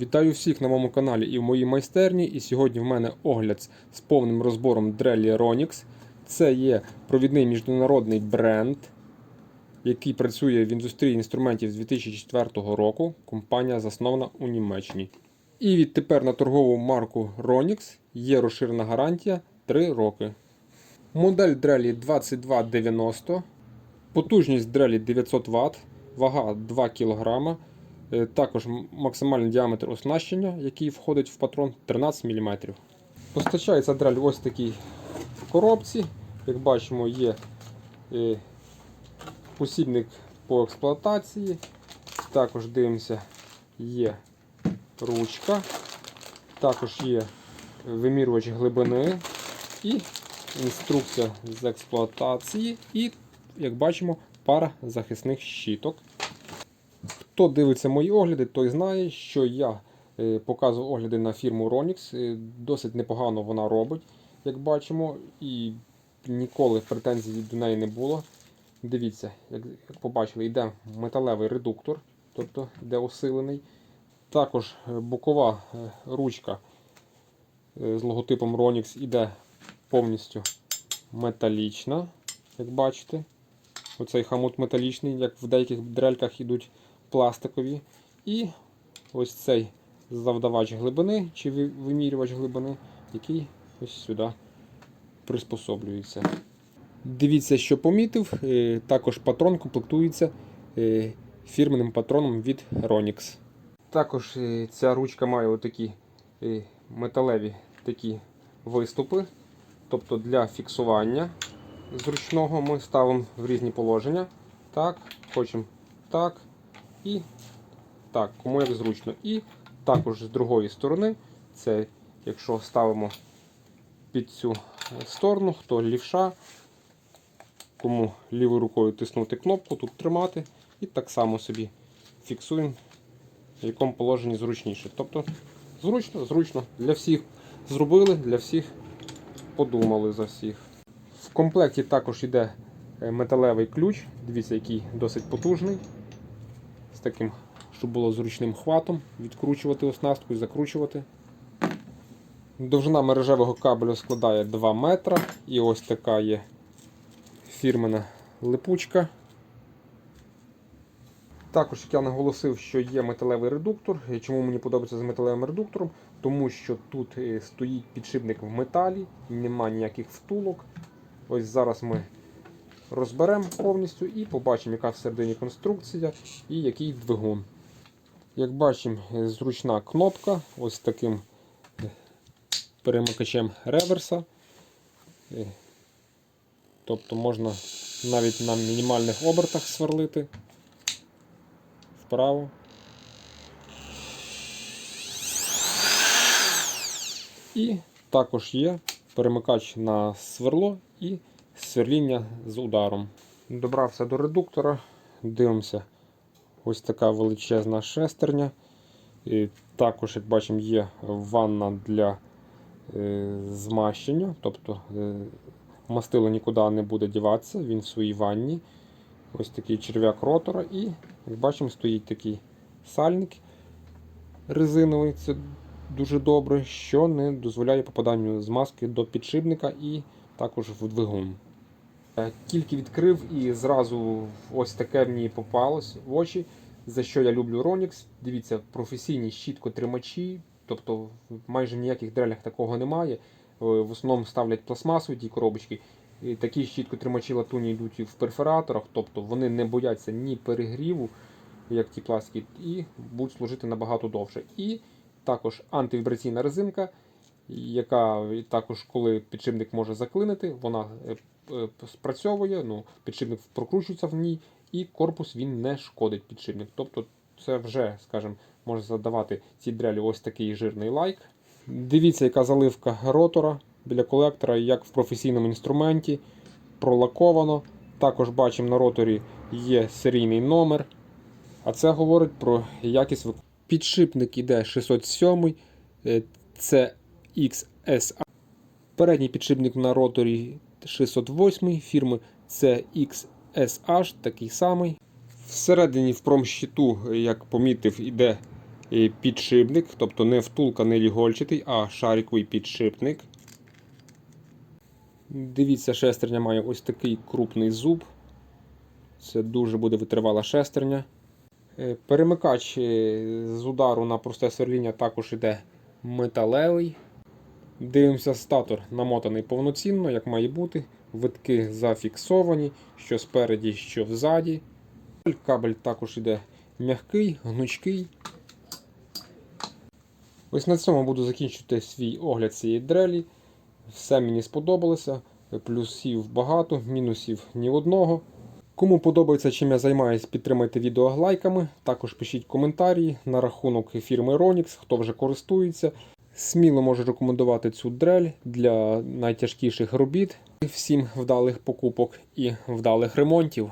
Вітаю всіх на моєму каналі і в моїй майстерні. І сьогодні в мене огляд з повним розбором дрелі Ronix. Це є провідний міжнародний бренд, який працює в індустрії інструментів з 2004 року. Компанія заснована у Німеччині. І відтепер на торгову марку Ronix є розширена гарантія 3 роки. Модель дрелі 2290, потужність дрелі 900 Вт, вага 2 кг. Е, Також максимальний діаметр оснащення, який входить в патрон 13 мм. Постачається дрель ось такій коробці. Як бачимо, є е, посібник по експлуатації. Також дивимося, є ручка, також є вимірювач глибини і інструкція з експлуатації. І, як бачимо, пара захисних щиток. Хто дивиться мої огляди, той знає, що я е, показував огляди на фірму Ronix. Е, Досить непогано вона робить, як бачимо, і ніколи претензій до неї не було. Дивіться, як, побачили, йде металевий редуктор, тобто йде усилений. Також е, бокова ручка з логотипом Ronix іде повністю металічна, як бачите. Оцей хамут металічний, як в деяких дрельках йдуть пластикові. І ось цей завдавач глибини чи вимірювач глибини, який ось сюди приспособлюється. Дивіться, що помітив. е, Також патрон комплектується е, фірменним патроном від Ronix. Також е, ця ручка має отакі металеві такі виступи. Тобто для фіксування зручного ми ставимо в різні положення. Так, хочемо так і так, кому як зручно. І також з другої сторони, це якщо ставимо під цю сторону, хто лівша, кому лівою рукою тиснути кнопку, тут тримати, і так само собі фіксуємо, в якому положенні зручніше. Тобто зручно, зручно. Для всіх зробили, для всіх подумали за всіх. В комплекті також йде е, металевий ключ, дивіться, який досить потужний. Таким, щоб було зручним хватом, відкручувати оснастку і закручувати. Довжина мережевого кабелю складає 2 метра. І ось така є фірмена липучка. Також як я наголосив, що є металевий редуктор. Чому мені подобається з металевим редуктором? Тому що тут е, стоїть підшипник в металі, нема ніяких втулок. Ось зараз ми розберемо повністю і побачимо, яка всередині конструкція і який двигун. Як бачимо, зручна кнопка ось таким перемикачем реверса. Е, Тобто можна навіть на мінімальних обертах сверлити вправо. І також є перемикач на сверло і сверління з ударом. Добрався до редуктора, дивимося, ось така величезна шестерня. І також, як бачимо, є ванна для е, змащення, тобто е, мастило нікуди не буде діватися, він в своїй ванні. Ось такий черв'як ротора, і, як бачимо, стоїть такий сальник резиновий. Це дуже добре, що не дозволяє попаданню змазки до підшипника і також в двигун. Е, Тільки відкрив і зразу ось таке мені попалось в очі, за що я люблю Ronix. Дивіться, професійні щіткотримачі, тобто в майже ніяких дрелях такого немає. Е, В основному ставлять пластмасові ті коробочки. І такі щіткотримачі латуні йдуть в перфораторах, тобто вони не бояться ні перегріву, як ті пластики, і будуть служити набагато довше. І також антивібраційна резинка, яка також, коли підшипник може заклинити, вона е, е, спрацьовує, ну, підшипник прокручується в ній, і корпус він не шкодить підшипник. Тобто це вже, скажімо, може задавати цій дрелі ось такий жирний лайк. Дивіться, яка заливка ротора біля колектора, як в професійному інструменті, пролаковано. Також бачимо на роторі є серійний номер. А це говорить про якість вик- Підшипник іде 607, е, це XSA. Передній підшипник на роторі 608 фірми це XSH, такий самий. Всередині в промщиту, як помітив, іде е, підшипник, тобто не втулка, не лігольчатий, а шариковий підшипник. Дивіться, шестерня має ось такий крупний зуб. Це дуже буде витривала шестерня. Е, Перемикач е, з удару на просте сверління також іде металевий. Дивимося, статор намотаний повноцінно, як має бути. Витки зафіксовані, що спереді, що взаді. Кабель також іде м'який, гнучкий. Ось на цьому буду закінчувати свій огляд цієї дрелі. Все мені сподобалося. Плюсів багато, мінусів ні одного. Кому подобається, чим я займаюсь, підтримайте відео лайками. Також пишіть коментарі на рахунок фірми Ronix, хто вже користується. Сміло можу рекомендувати цю дрель для найтяжкіших робіт. Всім вдалих покупок і вдалих ремонтів.